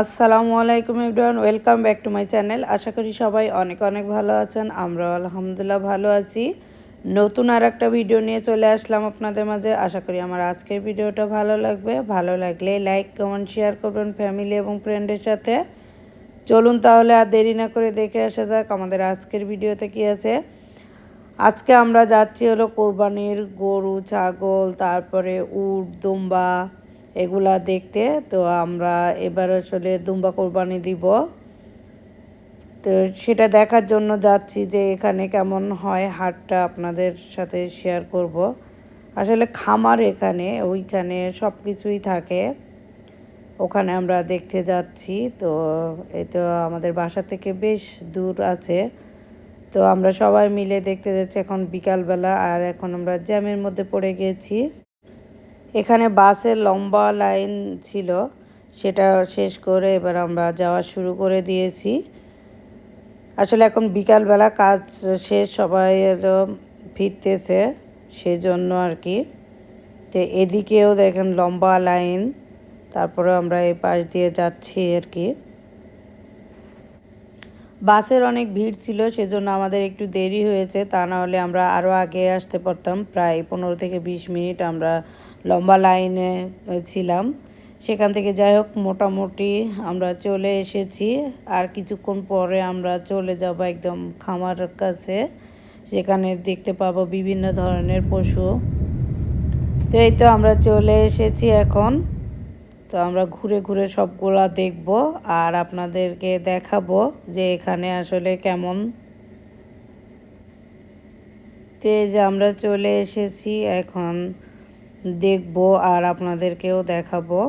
আসসালামু আলাইকুম everyone, welcome back to my channel. আশা করি সবাই অনেক অনেক ভালো আছেন আমরা আলহামদুলিল্লাহ ভালো আছি। নতুন আর একটা ভিডিও নিয়ে চলে আসলাম আপনাদের মাঝে। আশা করি আমার আজকের ভিডিওটা ভালো লাগবে। ভালো লাগলে লাইক, কমেন্ট, শেয়ার করবেন ফ্যামিলি এবং ফ্রেন্ডের সাথে। চলুন তাহলে আর দেরি না করে দেখে আসা যাক আমাদের আজকের ভিডিওতে কী আছে। আজকে আমরা যাচ্ছি হলো কোরবানির গরু, ছাগল, তারপরে উট, দুম্বা এগুলা দেখতে। তো আমরা এবার আসলে দুম্বা কোরবানি দিব। তো সেটা দেখার জন্য যাচ্ছি যে এখানে কেমন হয়, হাটটা আপনাদের সাথে শেয়ার করব। আসলে খামার এখানে, ওইখানে সব কিছুই থাকে। ওখানে আমরা দেখতে যাচ্ছি। তো এই তো আমাদের বাসা থেকে বেশ দূর আছে। তো আমরা সবাই মিলে দেখতে যাচ্ছি এখন বিকালবেলা। আর এখন আমরা জ্যামের মধ্যে পড়ে গিয়েছি এখানে বাসের লম্বা লাইন ছিল, সেটা শেষ করে এবার আমরা যাওয়া শুরু করে দিয়েছি। আসলে এখন বিকালবেলা কাজ শেষ, সবাই এলো, ফিরতেছে সেজন্য আর কি। তো এদিকেও দেখেন লম্বা লাইন তারপরে আমরা এই পাশ দিয়ে যাচ্ছি আর কি। বাসের অনেক ভিড় ছিল, সেজন্য আমাদের একটু দেরি হয়েছে। তা না হলে আমরা আরও আগে আসতে পারতাম। প্রায় পনেরো থেকে বিশ মিনিট আমরা লম্বা লাইনে ছিলাম। সেখান থেকে যাই হোক, মোটামুটি আমরা চলে এসেছি। আর কিছুক্ষণ পরে আমরা চলে যাব একদম খামার কাছে। সেখানে দেখতে পাবো বিভিন্ন ধরনের পশু। তো এই তো আমরা চলে এসেছি এখন। তো আমরা ঘুরে ঘুরে সবগুলা দেখব আর আপনাদেরকে দেখাবো যে এখানে আসলে কেমন। যে যে আমরা চলে এসেছি, এখন দেখব আর আপনাদেরকেও দেখাবো।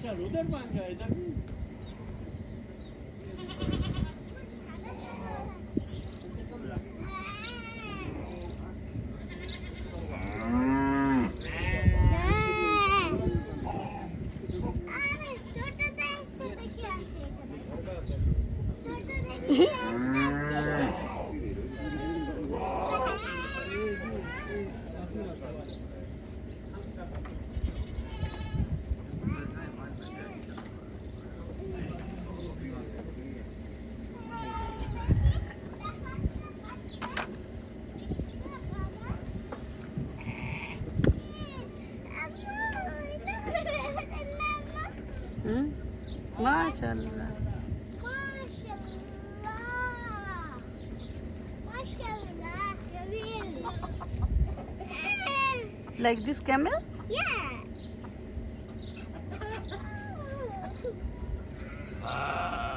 啥路都没开，都没。মাশাল্লাহ Like this camel? Yeah. Ah.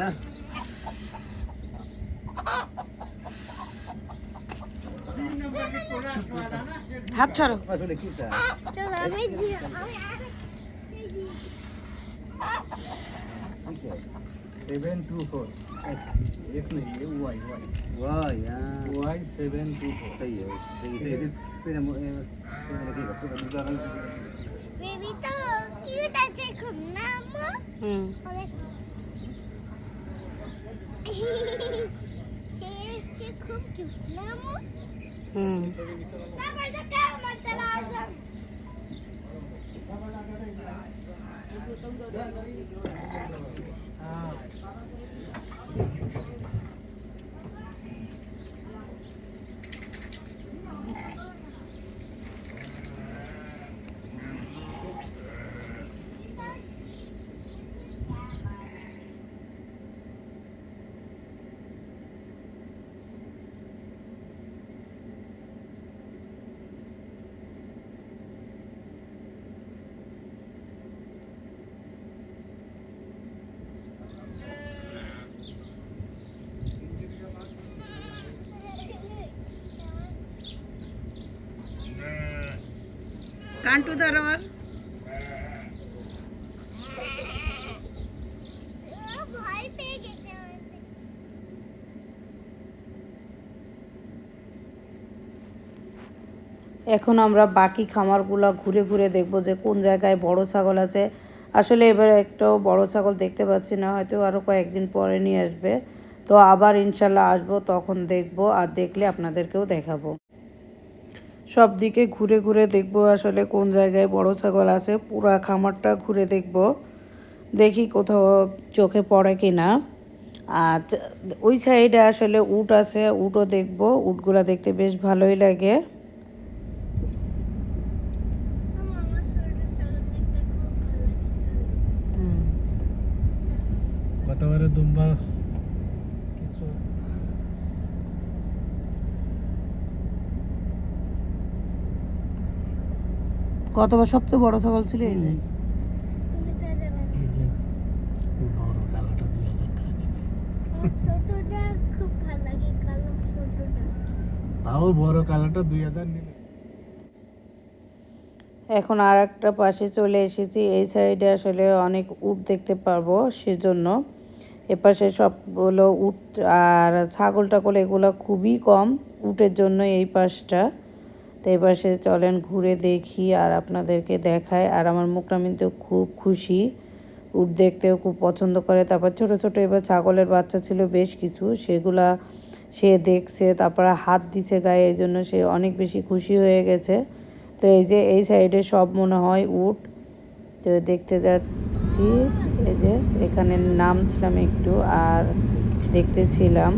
না হাত ছাড়ো আসলে কি তা চলো আমি দিয়ে আমি सेवन टू फोर एक नहीं ये Y Y Y Y seven two four सही है सही है Bebito, you don't drink mama? Hmm. Okay. Okay. Okay. Okay. Okay. Okay. Okay. Okay. Okay. Okay. Okay. Okay. Okay. Okay. ভয় পেয়ে গেছে আমাদের এখন আমরা বাকি খামারগুলো ঘুরে ঘুরে দেখব যে কোন জায়গায় বড় ছাগল আছে। আসলে এবার একটাও বড় ছাগল দেখতে পাচ্ছি না, হয়তো আরও কয়েকদিন পরে নিয়ে আসবে। তো আবার ইনশাল্লাহ আসব, তখন দেখব আর দেখলে আপনাদেরকেও দেখাবো। সব দিকে ঘুরে ঘুরে দেখব আসলে কোন জায়গায় বড় ছাগল আছে। পুরা খামারটা ঘুরে দেখব। দেখি কোথাও চোখে পড়ে কি না আর ওই সাইডে আসলে উট আছে, উটও দেখব। উটগুলা দেখতে বেশ ভালোই লাগে। গতবারে দুম্বা কিছু কতবার সবচেয়ে বড় ছাগল ছিল এই যে। তুমি তো যাবে এই যে বড় কালোটা দুই হাজার টাকা নেবে ছোটটা খুব ভালো লাগে কালো ছোটটা তাও বড় কালোটা দুই হাজার এখন আর একটা পাশে চলে এসেছি। এই সাইডে আসলে অনেক উট দেখতে পারব সেজন্য। এপাশে সবগুলো উট আর ছাগল টাগল এগুলো খুবই কম উটের জন্য এই পাশটা। তো এবার সে চলেন ঘুরে দেখি আর আপনাদেরকে দেখায়। আর আমার কিন্তু খুব খুশি। উট দেখতেও খুব পছন্দ করে। তারপর ছোট ছোট এবার ছাগলের বাচ্চা ছিল বেশ কিছু। সেগুলা সে দেখছে, তারপরে হাত দিছে গায়ে, এই জন্য সে অনেক বেশি খুশি হয়ে গেছে। তো এই যে এই সাইডে সব মনে হয় উট। তো দেখতে যাচ্ছি, এই যে এখানে নামছিলাম একটু আর দেখতেছিলাম।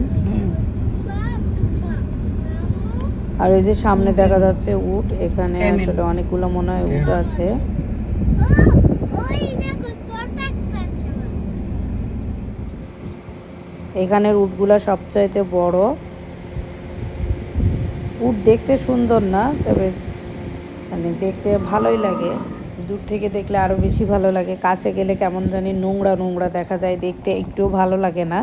আর ওই যে সামনে দেখা যাচ্ছে উট এখানে আসলে অনেকগুলো মনে হয় উট আছে। এখানের উটগুলা সবচাইতে বড়। উট দেখতে সুন্দর না তবে মানে দেখতে ভালোই লাগে। দূর থেকে দেখলে আরও বেশি ভালো লাগে। কাছে গেলে কেমন জানি নোংরা নোংরা দেখা যায় দেখতে একটুও ভালো লাগে না।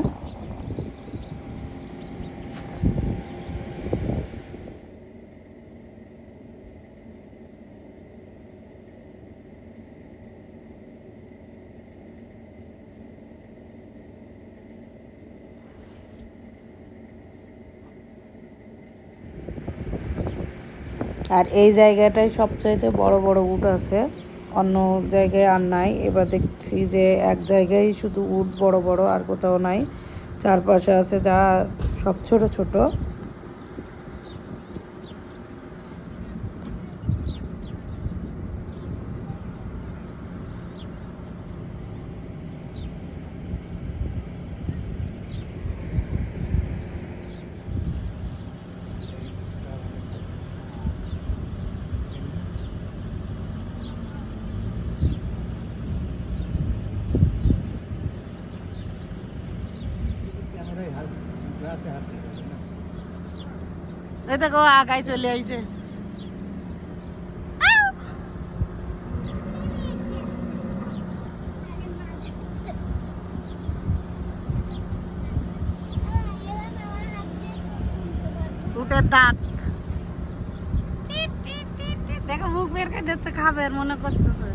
আর এই জায়গাটায় সবচাইতে বড় বড় উট আছে। অন্য জায়গায় আর নাই। এবার দেখছি যে এক জায়গায় শুধু উট বড় বড় আর কোথাও নাই। চারপাশে আছে যা সব ছোট ছোট। দেখো আগায় চলে আইছে। উটের দাঁত। দেখো মুখ বের করে যাচ্ছে খাবে মনে করতেছে।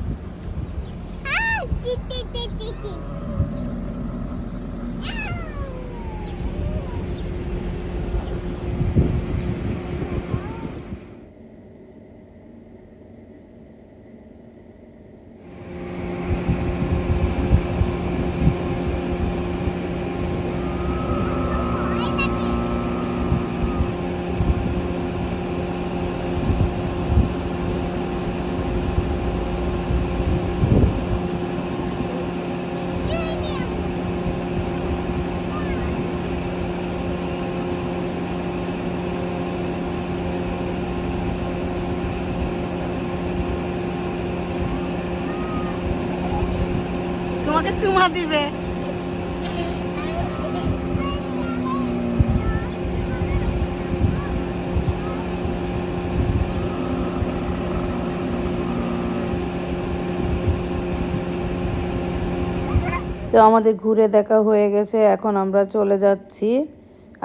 তোমাকে চুমা দিবে। তো আমাদের ঘুরে দেখা হয়ে গেছে, এখন আমরা চলে যাচ্ছি।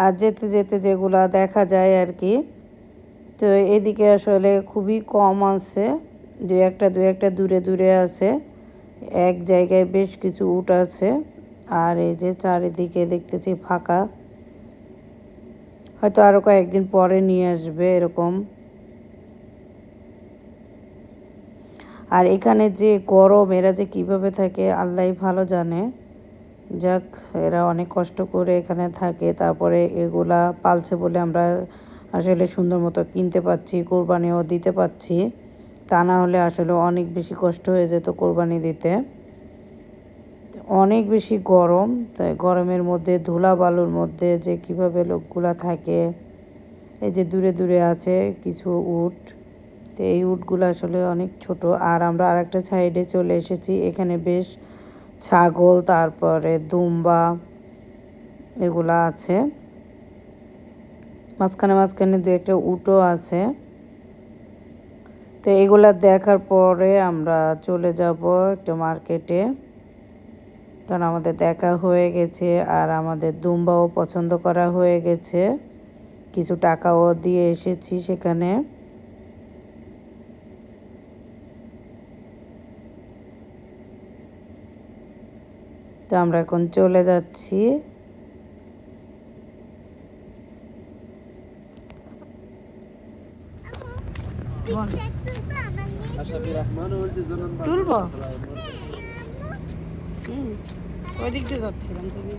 আর যেতে যেতে যেগুলা দেখা যায় আর কি। তো এদিকে আসলে খুবই কম আছে দু একটা দু একটা দূরে দূরে আছে। এক জায়গায় বেশ কিছু উট আছে। আর এই যে চারিদিকে দেখতেছি ফাঁকা। হয়তো আরও কয়েকদিন পরে নিয়ে আসবে এরকম। আর এখানে যে গরম, এরা যে কীভাবে থাকে আল্লাহ ভালো জানে। যাক, এরা অনেক কষ্ট করে এখানে থাকে। তারপরে এগুলা পালছে বলে আমরা আসলে সুন্দর মতো কিনতে পাচ্ছি, কোরবানিও দিতে পাচ্ছি। তা না হলে আসলে অনেক বেশি কষ্ট হয়ে যেত কোরবানি দিতে। অনেক বেশি গরম, তাই গরমের মধ্যে ধুলা বালুর মধ্যে যে কীভাবে লোকগুলা থাকে, এই যে দূরে দূরে আছে কিছু উট, তো এই উটগুলো আসলে অনেক ছোট। আর আমরা আরেকটা সাইডে চলে এসেছি, এখানে বেশ ছাগল, তারপরে দুম্বা এগুলা আছে। মাঝখানে মাঝখানে দু একটা উটও আছে। তো এগুলা দেখার পরে আমরা চলে যাব একটা মার্কেটে। কারণ আমাদের দেখা হয়ে গেছে আর আমাদের দুম্বাও পছন্দ করা হয়ে গেছে। কিছু টাকাও দিয়ে এসেছি সেখানে। তো আমরা এখন চলে যাচ্ছি। তুলবো? ওই দিক দিয়ে যাচ্ছিলাম তুমি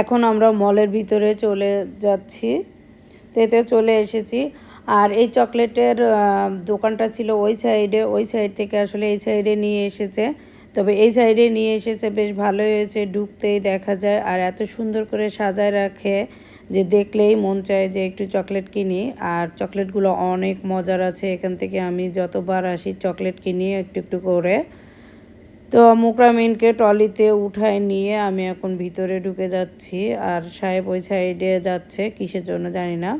এখন আমরা মলের ভিতরে চলে যাচ্ছি। তো এতে চলে এসেছি। আর এই চকলেটের দোকানটা ছিল ওই সাইডে, ওই সাইড থেকে আসলে এই সাইডে নিয়ে এসেছে। তবে এই সাইডে নিয়ে এসেছে, বেশ ভালোই হয়েছে ঢুকতেই দেখা যায়। আর এত সুন্দর করে সাজায় রাখে যে দেখলেই মন চায় যে একটু চকলেট কিনি। আর চকলেটগুলো অনেক মজার আছে, এখান থেকে আমি যতবার আসি চকলেট কিনি একটু একটু করে। তো মুকরামিনকে ট্রলিতে উঠায় নিয়ে আমি এখন ভিতরে ঢুকে যাচ্ছি। আর সাহেব ওই সাইডে যাচ্ছে, কিসের জন্য জানি না।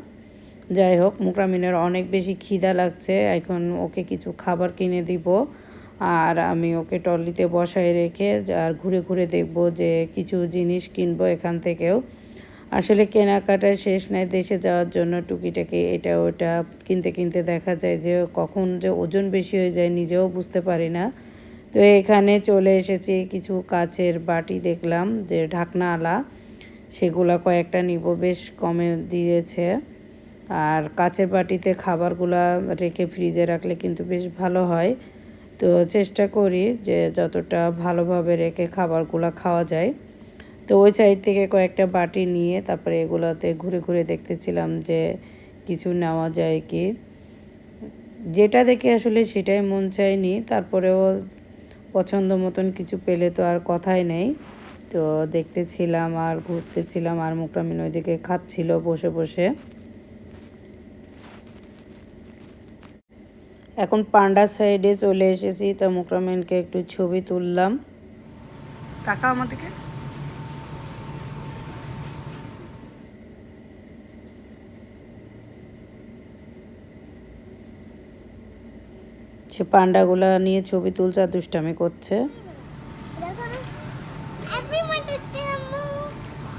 যাই হোক, মুকরামিনের অনেক বেশি খিদা লাগছে। এখন ওকে কিছু খাবার কিনে দিব আর আমি ওকে ট্রলিতে বসায় রেখে আর ঘুরে ঘুরে দেখব যে কিছু জিনিস কিনবো এখান থেকেও। আসলে কেনাকাটায় শেষ নাই, দেশে যাওয়ার জন্য টুকিটাকি এটা ওটা। কিনতে কিনতে দেখা যায় যে কখন যে ওজন বেশি হয়ে যায় নিজেও বুঝতে পারি না। তো এখানে চলে এসেছি, কিছু কাচের বাটি দেখলাম যে ঢাকনা আলা সেগুলা কয়েকটা নিব। বেশ কমে দিয়েছে। আর কাচের বাটিতে খাবারগুলা রেখে ফ্রিজে রাখলে কিন্তু বেশ ভালো হয়। তো চেষ্টা করি যে যতটা ভালোভাবে রেখে খাবারগুলো খাওয়া যায়। তো ওই সাইড থেকে কয়েকটা বাটি নিয়ে তারপরে এগুলোতে ঘুরে ঘুরে দেখতেছিলাম যে কিছু নেওয়া যায় কি। যেটা দেখে আসলে সেটাই মন চায়নি, তারপরেও পছন্দ মতন কিছু পেলে তো আর কথাই নেই। তো দেখতেছিলাম আর ঘুরতেছিলাম আর মুকরামিন ওইদিকে খাচ্ছিল বসে বসে। এখন পান্ডা সাইডে চলে এসেছি তো মুকরামিনকে একটু ছবি তুললাম। টাকা আমাদেরকে? সে পান্ডাগুলা নিয়ে ছবি তুলছে আর দুষ্টামি করছে।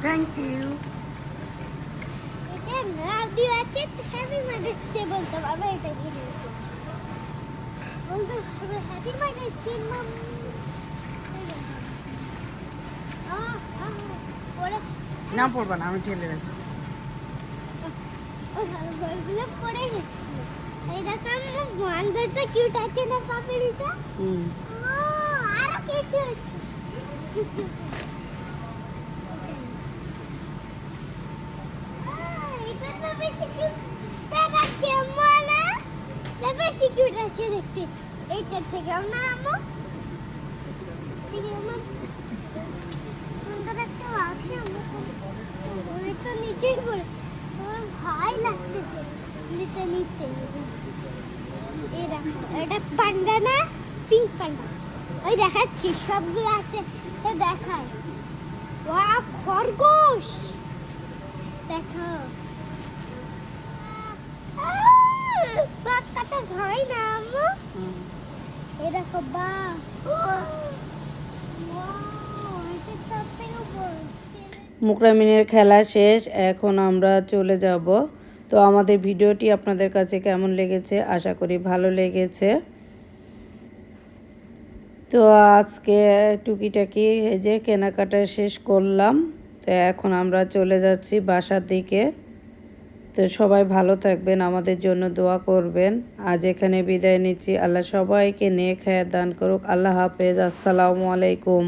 থ্যাংক ইউ এটা রাডিও আছে হ্যাপি মাদার্স ডে বলতে পারবে এটা কি বলতে হবে হ্যাপি মাদার্স ডে মাম ওরা না পড়বা না আমি ঠেলে রাখছি। বইগুলো আছে দেখতে এইটার থেকে না আম্মু সুন্দর একটা আছে তো দেখায় ওয়া খরগোশ! দেখো বাচ্চাটা ভয় না আম্মু। এই দেখো বা। মুকরামিনের খেলা শেষ এখন আমরা চলে যাব। তো আমাদের ভিডিওটি আপনাদের কাছে কেমন লেগেছে? আশা করি ভালো লেগেছে। তো আজকে টুকিটাকি এই যে কেনাকাটা শেষ করলাম। তো এখন আমরা চলে যাচ্ছি বাসার দিকে। তো সবাই ভালো থাকবেন, আমাদের জন্য দোয়া করবেন। আজ এখানে বিদায় নিচ্ছি। আল্লাহ সবাইকে নিয়ে খেয়ে দান করুক। আল্লাহ হাফেজ। আসসালামু আলাইকুম।